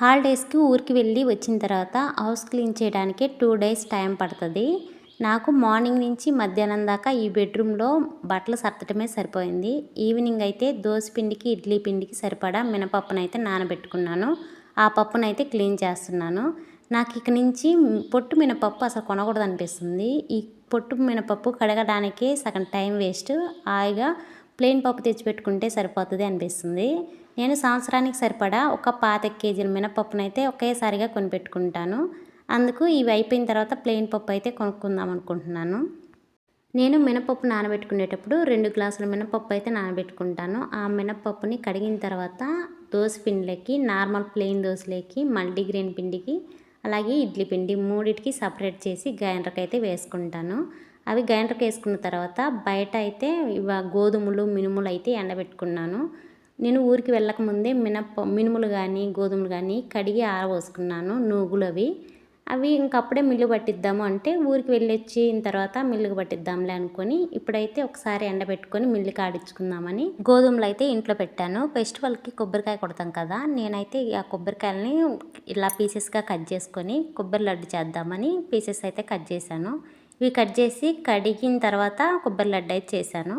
హాలిడేస్కి ఊరికి వెళ్ళి వచ్చిన తర్వాత హౌస్ క్లీన్ చేయడానికి టూ డేస్ టైం పడుతుంది. నాకు మార్నింగ్ నుంచి మధ్యాహ్నం దాకా ఈ బెడ్రూమ్లో బట్టలు సర్దటమే సరిపోయింది. ఈవినింగ్ అయితే దోశ పిండికి ఇడ్లీ పిండికి సరిపడా మినపప్పునైతే నానబెట్టుకున్నాను. ఆ పప్పునైతే క్లీన్ చేస్తున్నాను. నాకు ఇక నుంచి పొట్టు మినపప్పు అసలు కొనకూడదు అనిపిస్తుంది ఈ పొట్టు మినపప్పు కడగడానికి సగం టైం వేస్ట్. హాయిగా ప్లెయిన్ పప్పు తెచ్చిపెట్టుకుంటే సరిపోతుంది అనిపిస్తుంది. నేను సంవత్సరానికి సరిపడా ఒక పాతిక కేజీల మినపప్పునైతే ఒకేసారిగా కొనిపెట్టుకుంటాను. అందుకు ఇవి అయిపోయిన తర్వాత ప్లెయిన్ పప్పు అయితే కొనుక్కుందాం అనుకుంటున్నాను. నేను మినపప్పు నానబెట్టుకునేటప్పుడు రెండు గ్లాసుల మినపప్పు అయితే నానబెట్టుకుంటాను. ఆ మినపప్పుని కడిగిన తర్వాత దోశ పిండిలకి నార్మల్ ప్లెయిన్ మల్టీ మల్టీగ్రెయిన్ పిండికి అలాగే ఇడ్లీ పిండి మూడిటికి సపరేట్ చేసి గ్రైండర్కి అయితే వేసుకుంటాను. అవి గ్రైండర్కి వేసుకున్న తర్వాత బయట అయితే ఇవ గోధుమలు మినుములు అయితే ఎండబెట్టుకున్నాను. నేను ఊరికి వెళ్ళకముందే మినప్ప మినుములు కానీ గోధుమలు కానీ కడిగి ఆరబోసుకున్నాను నూగులు అవి. అవి ఇంకప్పుడే మిల్లు పట్టిద్దాము అంటే ఊరికి వెళ్ళి వచ్చిన తర్వాత మిల్లుకు పట్టిద్దాంలే అనుకొని ఇప్పుడైతే ఒకసారి ఎండబెట్టుకొని మిల్లు కాడించుకుందామని గోధుమలు అయితే ఇంట్లో పెట్టాను. ఫెస్టివల్కి కొబ్బరికాయ కొడతాం కదా నేనైతే ఆ కొబ్బరికాయలని ఇలా పీసెస్గా కట్ చేసుకొని కొబ్బరి లడ్డు చేద్దామని పీసెస్ అయితే కట్ చేశాను. ఇవి కట్ చేసి కడిగిన తర్వాత కొబ్బరి లడ్డు అయితే చేశాను.